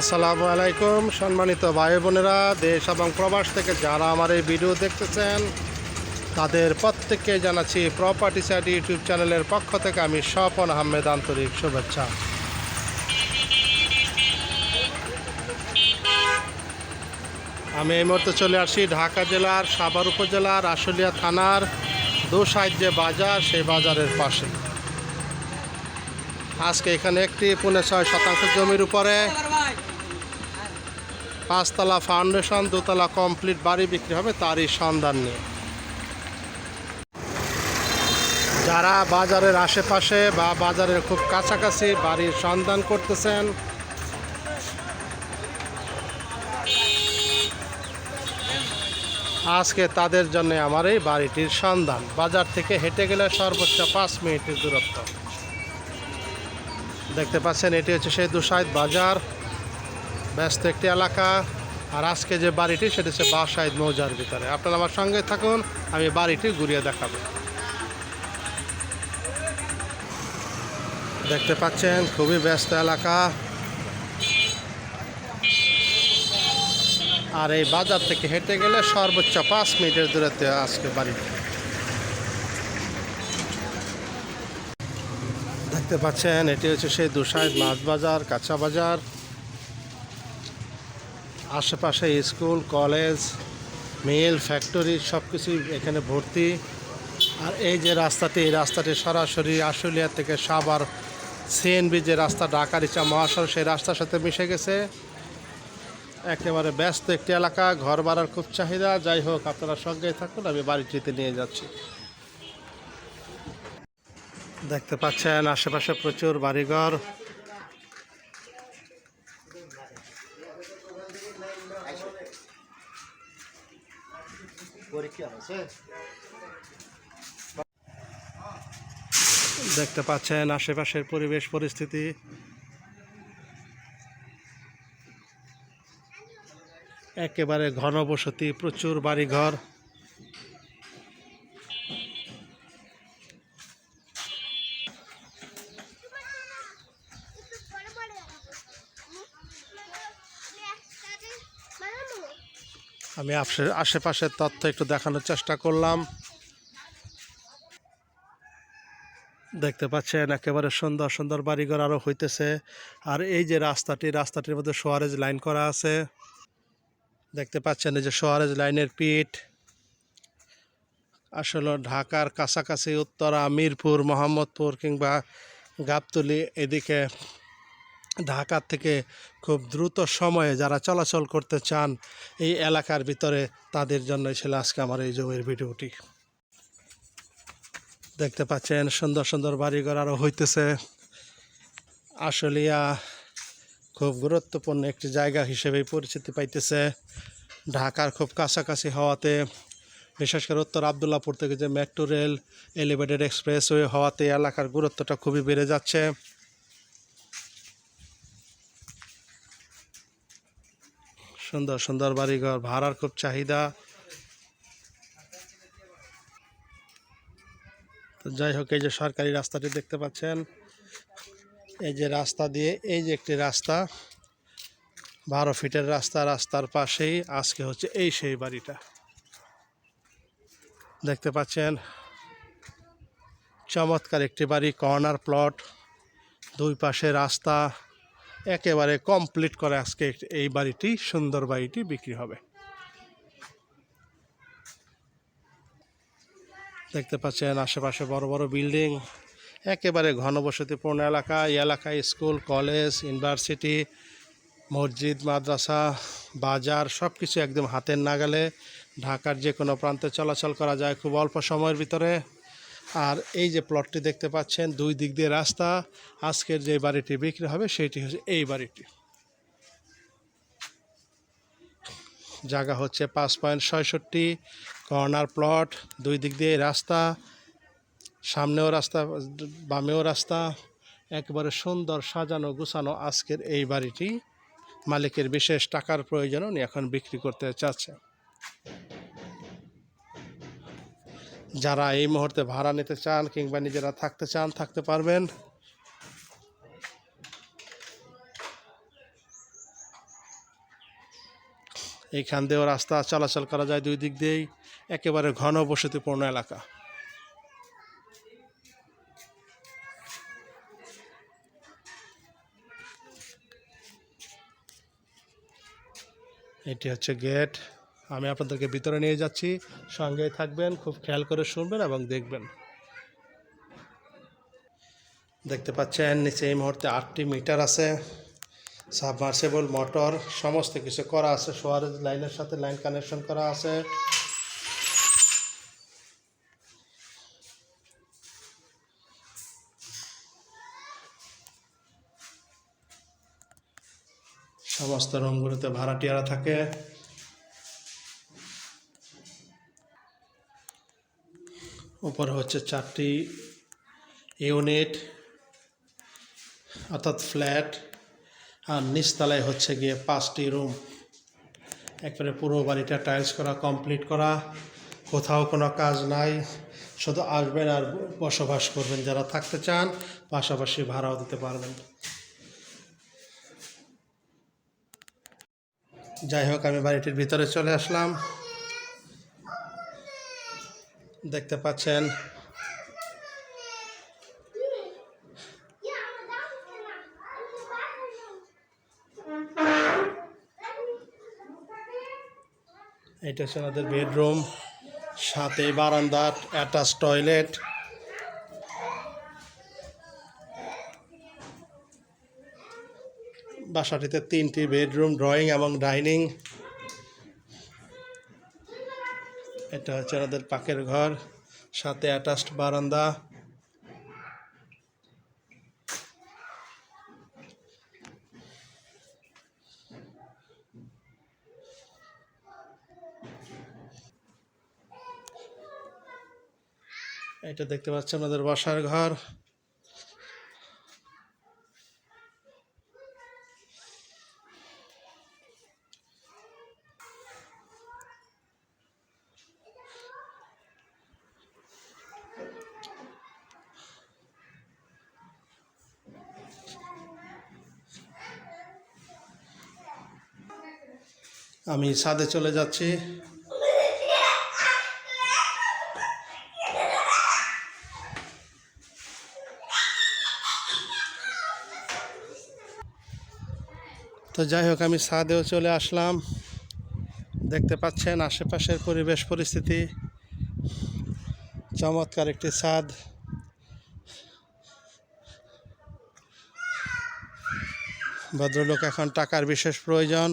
আসসালামু আলাইকুম, সম্মানিত ভাই বোনেরা, দেশ এবং প্রবাস থেকে যারা আমার এই ভিডিও দেখতেছেন, তাদের প্রত্যেককে জানাচ্ছি প্রপার্টি সাইড ইউটিউব চ্যানেলের পক্ষ থেকে আমি স্বপন আহমেদ আন্তরিক শুভেচ্ছা। আমি এই মুহূর্তে চলে আসছি ঢাকা জেলার সাভার উপজেলার আশুলিয়া থানার দু সাইড যে বাজার, সেই বাজারের পাশে। আজকে এখানে একটি পৌনে ছয় শতাংশ জমির উপরে পাঁচতলা ফাউন্ডেশন, দোতলা কমপ্লিট বাড়ি বিক্রি হবে তারই সন্ধান নিয়ে। যারা বাজারের আশেপাশে বা বাজারের খুব কাছাকাছি বাড়ির সন্ধান করতেছেন, আজকে তাদের জন্য আমার এই বাড়িটির সন্ধান। বাজার থেকে হেঁটে গেলে সর্বোচ্চ পাঁচ মিনিটের দূরত্ব। দেখতে পাচ্ছেন, এটি হচ্ছে সেই দুসাইদ বাজার। ব্যস্ত একটি এলাকা। আর আজকে যে বাড়িটি, সেটি হচ্ছে বাসাইদ মৌজার ভিতরে। আপনারা আমার সঙ্গে থাকুন, আমি বাড়িটি ঘুরিয়ে দেখাবো। দেখতে পাচ্ছেন, খুবই ব্যস্ত এলাকা। আর এই বাজার থেকে হেঁটে গেলে সর্বোচ্চ পাঁচ মিনিটের দূরত্বে আজকে বাড়িটি। দেখতে পাচ্ছেন, এটি হচ্ছে সেই দুসাইদ মাছ বাজার, কাঁচা বাজার। আশেপাশে স্কুল, কলেজ, মিল, ফ্যাক্টরি সব কিছুই এখানে ভর্তি। আর এই যে রাস্তাটি, এই রাস্তাটি সরাসরি আশুলিয়া থেকে সাভার সিএনবি যে রাস্তা ঢাকার ইচ্ছা মহাসড়ক, সেই রাস্তার সাথে মিশে গেছে। একেবারে ব্যস্ত একটি এলাকা, ঘর ভাড়ার খুব চাহিদা। যাই হোক, আপনারা সঙ্গেই থাকুন, আমি বাড়িটিতে নিয়ে যাচ্ছি। দেখতে পাচ্ছেন, আশেপাশে প্রচুর বাড়িঘর। দেখতে পাচ্ছেন আশেপাশের পরিবেশ পরিস্থিতি। একেবারে ঘনবসতি প্রচুর বাড়িঘর। আমি আশে- আশেপাশের তথ্য একটু দেখানোর চেষ্টা করলাম। দেখতে পাচ্ছেন, একেবারে সুন্দর সুন্দর বাড়িঘর আরও হইতেছে। আর এই যে রাস্তাটি, রাস্তাটির মধ্যে সোয়ারেজ লাইন করা আছে। দেখতে পাচ্ছেন, এই যে সোয়ারেজ লাইনের পিঠ। আসলে ঢাকার কাছাকাছি উত্তরা, মিরপুর, মোহাম্মদপুর কিংবা গাবতলি এদিকে ঢাকার থেকে খুব দ্রুত সময়ে যারা চলাচল করতে চান এই এলাকার ভিতরে, তাদের জন্য ছিল আজকে আমার এই জমির ভিডিওটি। দেখতে পাচ্ছেন, সুন্দর সুন্দর বাড়িঘর আরও হইতেছে। আশুলিয়া খুব গুরুত্বপূর্ণ একটি জায়গা হিসেবে পরিচিতি পাইতেছে। ঢাকার খুব কাছাকাছি হওয়াতে, বিশেষ করে উত্তর আবদুল্লাপুর থেকে যে মেট্রো রেল এলিভেটেড এক্সপ্রেসওয়ে হওয়াতে এলাকার গুরুত্বটা খুবই বেড়ে যাচ্ছে। সুন্দর সুন্দর বাড়িঘর, ভাড়ার খুব চাহিদা। তো যাই হোক, এই যে সরকারি রাস্তাটি দেখতে পাচ্ছেন। এই যে রাস্তা দিয়ে, এই যে একটি রাস্তা, বারো ফিটের রাস্তা, রাস্তার পাশেই আজকে হচ্ছে এই সেই বাড়িটা। দেখতে পাচ্ছেন, চমৎকার একটি বাড়ি, কর্নার প্লট, দুই পাশে রাস্তা একেবারে কমপ্লিট করে আজকে এই বাড়িটি, সুন্দর বাড়িটি বিক্রি হবে। দেখতে পাচ্ছেন আশেপাশে বড় বড় বিল্ডিং, একেবারে ঘনবসতিপূর্ণ এলাকা। এই এলাকায় স্কুল, কলেজ, ইউনিভার্সিটি, মসজিদ, মাদ্রাসা, বাজার সব কিছু একদম হাতের নাগালে। ঢাকার যে কোনো প্রান্তে চলাচল করা যায় খুব অল্প সময়ের ভিতরে। আর এই যে প্লটটি দেখতে পাচ্ছেন, দুই দিক দিয়ে রাস্তা, আজকের যে বাড়িটি বিক্রি হবে সেটি হচ্ছে এই বাড়িটি। জায়গা হচ্ছে পাঁচ পয়েন্ট ছয়ষট্টি, কর্নার প্লট, দুই দিক দিয়ে রাস্তা, সামনেও রাস্তা, বামেও রাস্তা, একেবারে সুন্দর সাজানো গুছানো আজকের এই বাড়িটি। মালিকের বিশেষ টাকার প্রয়োজন উনি এখন বিক্রি করতে চাচ্ছে যারা এই মুহূর্তে ভাড়া নিতে চান কিংবা নিজেরা থাকতে চান, থাকতে পারবেন। এইখান দিয়েও রাস্তা চলাচল করা যায় দুই দিক দিয়েই। একেবারে ঘন বসতিপূর্ণ এলাকা। এটি হচ্ছে গেট। আমি আপনাদেরকে ভিতরে নিয়ে যাচ্ছি। সঙ্গেই থাকবেন, খুব খেয়াল করে শুনবেন এবং দেখবেন। দেখতে পাচ্ছেন, নিচে এই মুহূর্তে আটটি মিটার আছে। সাবমার্সেবল মোটর, সমস্ত কিছু করা আছে। সোয়ারেজ লাইনের সাথে লাইন কানেকশন করা আছে। সমস্ত রুমগুলোতে ভাড়াটিয়ারা থাকে। উপরে হচ্ছে চারটি ইউনিট, অর্থাৎ ফ্ল্যাট, আর নিচতলায় হচ্ছে গিয়ে পাঁচটি রুম। একবারে পুরো বাড়িটা টাইলস করা কমপ্লিট করা। কোথাও কোনো কাজ নাই, শুধু আসবেন আর বসবাস করবেন। যারা থাকতে চান, পাশাপাশি ভাড়াও দিতে পারবেন। যাই হোক, আমি বাড়িটির ভিতরে চলে আসলাম। দেখতে পাচ্ছেন। এটা হচ্ছে আমাদের বেডরুম, সাথে বারান্দা অ্যাটাচ টয়লেট। বাসাটিতে তিনটি বেডরুম, ড্রয়িং এবং ডাইনিং। এটা হচ্ছে আমাদের পাকের ঘর সাথে অ্যাটাচড বারান্দা। এটা দেখতে পাচ্ছি আমাদের বসার ঘর। আমি ছাদে চলে যাচ্ছি। তো যাই হোক, আমি ছাদেও চলে আসলাম। দেখতে পাচ্ছেন আশেপাশের পরিবেশ, পরিস্থিতি। চমৎকার একটি ছাদ। ভদ্রলোক এখন টাকার বিশেষ প্রয়োজন।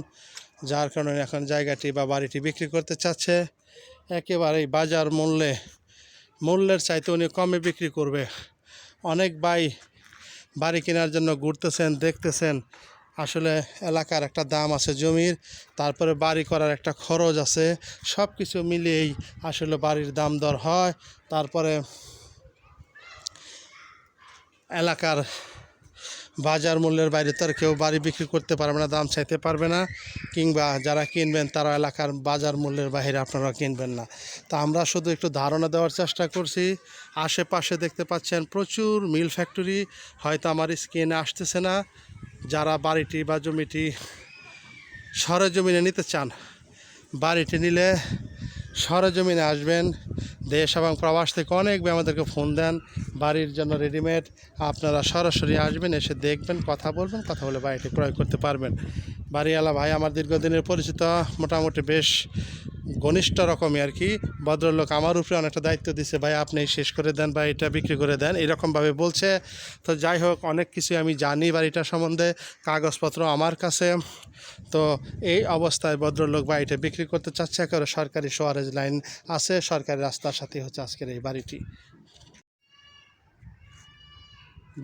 যার কারণে এখন জায়গাটি বা বাড়িটি বিক্রি করতে চাচ্ছে। একেবারেই বাজার মূল্যে, মূল্যের চাইতে উনি কমে বিক্রি করবে। অনেক বাই বাড়ি কেনার জন্য ঘুরতেছেন, দেখতেছেন। আসলে এলাকার একটা দাম আছে জমির, তারপরে বাড়ি করার একটা খরচ আছে। সব কিছু মিলিয়েই আসলে বাড়ির দাম দর হয়। তারপরে এলাকার বাজার মূল্যের বাইরে তো আর কেউ বাড়ি বিক্রি করতে পারবে না, দাম চাইতে পারবে না। কিংবা যারা কিনবেন তারা এলাকার বাজার মূল্যের বাইরে আপনারা কিনবেন না। তা আমরা শুধু একটু ধারণা দেওয়ার চেষ্টা করছি। আশেপাশে দেখতে পাচ্ছেন প্রচুর মিল ফ্যাক্টরি। হয়তো আমার স্কিনে আসতেছে না। যারা বাড়িটি বা জমিটি সরজমিনে নিতে চান, বাড়িটি নিলে সরজমিনে আসবেন। দেশ এবং প্রবাস থেকে অনেক আমাদেরকে ফোন দেন। বাড়ির জন্য রেডিমেড আপনারা সরাসরি আসবেন, এসে দেখবেন, কথা বলবেন, কথা বলে বাড়িটি ক্রয় করতে পারবেন। বাড়িওয়ালা ভাই আমার দীর্ঘদিনের পরিচিত, মোটামুটি বেশ ঘনিষ্ঠ রকমই আর কি। ভদ্রলোক আমার উপরে অনেকটা দায়িত্ব দিছে, ভাই, আপনি শেষ করে দেন বা এটা বিক্রি করে দেন। এরকমভাবে বলছে। তো যাই হোক, অনেক কিছু আমি জানি বাড়িটা সম্বন্ধে, কাগজপত্র আমার কাছে। তো এই অবস্থায় ভদ্রলোক বাড়িটা বিক্রি করতে চাচ্ছে, একেবারে সরকারি সোয়ারেজ লাইন আছে, সরকারি রাস্তার সাথে হচ্ছে আজকের এই বাড়িটি।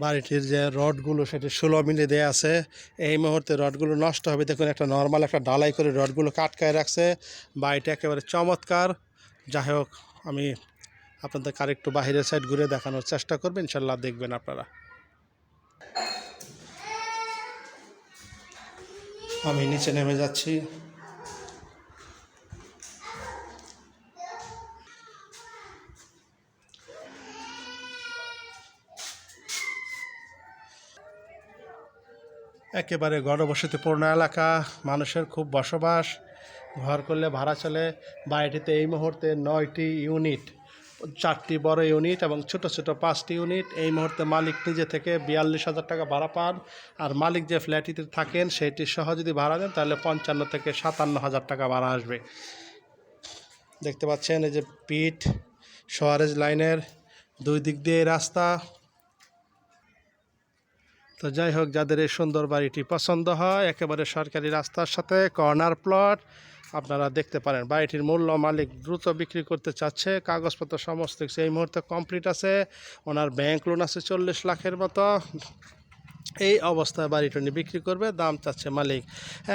বাড়িটির যে রডগুলো সেটি ষোলো মিলি দেয়া আছে। এই মুহূর্তে রডগুলো নষ্ট হবে। দেখুন, একটা নর্মাল একটা ডালাই করে রডগুলো কাটকায় রাখছে। বাড়িটা একেবারে চমৎকার। যাই হোক, আমি আপনাদেরকে আরেকটু বাহিরের সাইড ঘুরে দেখানোর চেষ্টা করবেন ইনশাল্লাহ দেখবেন আপনারা। আমি নিচে নেমে যাচ্ছি। একেবারে গণবসতিপূর্ণ এলাকা, মানুষের খুব বসবাস, ঘর করলে ভাড়া চলে। বাড়িটিতে এই মুহূর্তে নয়টি ইউনিট, চারটি বড় ইউনিট এবং ছোট ছোট পাঁচটি ইউনিট। এই মুহূর্তে মালিক নিজে থেকে বিয়াল্লিশ হাজার টাকা ভাড়া পান আর মালিক যে ফ্ল্যাটটিতে থাকেন সেটি সহ যদি ভাড়া দেন তাহলে পঞ্চান্ন থেকে সাতান্ন হাজার টাকা ভাড়া আসবে। দেখতে পাচ্ছেন এই যে পিট সোয়ারেজ লাইনের দুই দিক দিয়ে রাস্তা। তো যাই হোক, যাদের এই সুন্দর বাড়িটি পছন্দ হয়, একেবারে সরকারি রাস্তার সাথে কর্নার প্লট, আপনারা দেখতে পারেন। বাড়িটির মূল্য মালিক দ্রুত বিক্রি করতে চাচ্ছে। কাগজপত্র সমস্ত কিছু এই মুহূর্তে কমপ্লিট আছে। ওনার ব্যাংক লোন আছে চল্লিশ লাখের মতো। এই অবস্থায় বাড়িটা উনি বিক্রি করবে, দাম চাচ্ছে মালিক।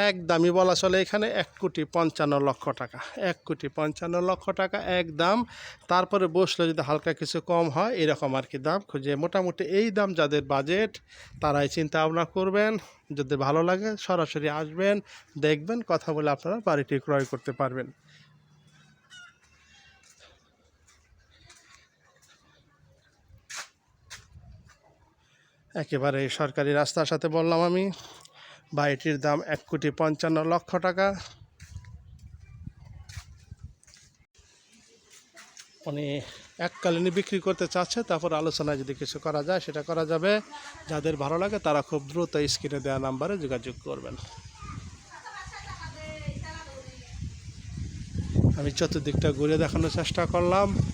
এক দামি বলা চলে এখানে এক কোটি পঞ্চান্ন লক্ষ টাকা। এক কোটি পঞ্চান্ন লক্ষ টাকা এক দাম। তারপরে বসলে যদি হালকা কিছু কম হয়, এরকম আর কি দাম। খুঁজে মোটামুটি এই দাম যাদের বাজেট তারাই চিন্তা ভাবনা করবেন। যদি ভালো লাগে সরাসরি আসবেন, দেখবেন, কথা বলে আপনারা বাড়িটি ক্রয় করতে পারবেন। একেবারে সরকারি রাস্তার সাথে বললাম আমি। বাড়িটির দাম এক কোটি পঞ্চান্ন লক্ষ টাকা। উনি এককালীনই বিক্রি করতে চাচ্ছে, তারপর আলোচনায় যদি কিছু করা যায়, সেটা করা যাবে। যাদের ভালো লাগে, তারা খুব দ্রুত স্ক্রিনে দেওয়া নাম্বারে যোগাযোগ করবেন। আমি চতুর্দিকটা ঘুরে দেখানোর চেষ্টা করলাম।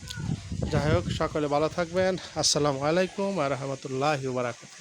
যাই হোক সকলে ভালো থাকবেন। আসসালামু আলাইকুম আর রহমতুল্লাহ বারাকাত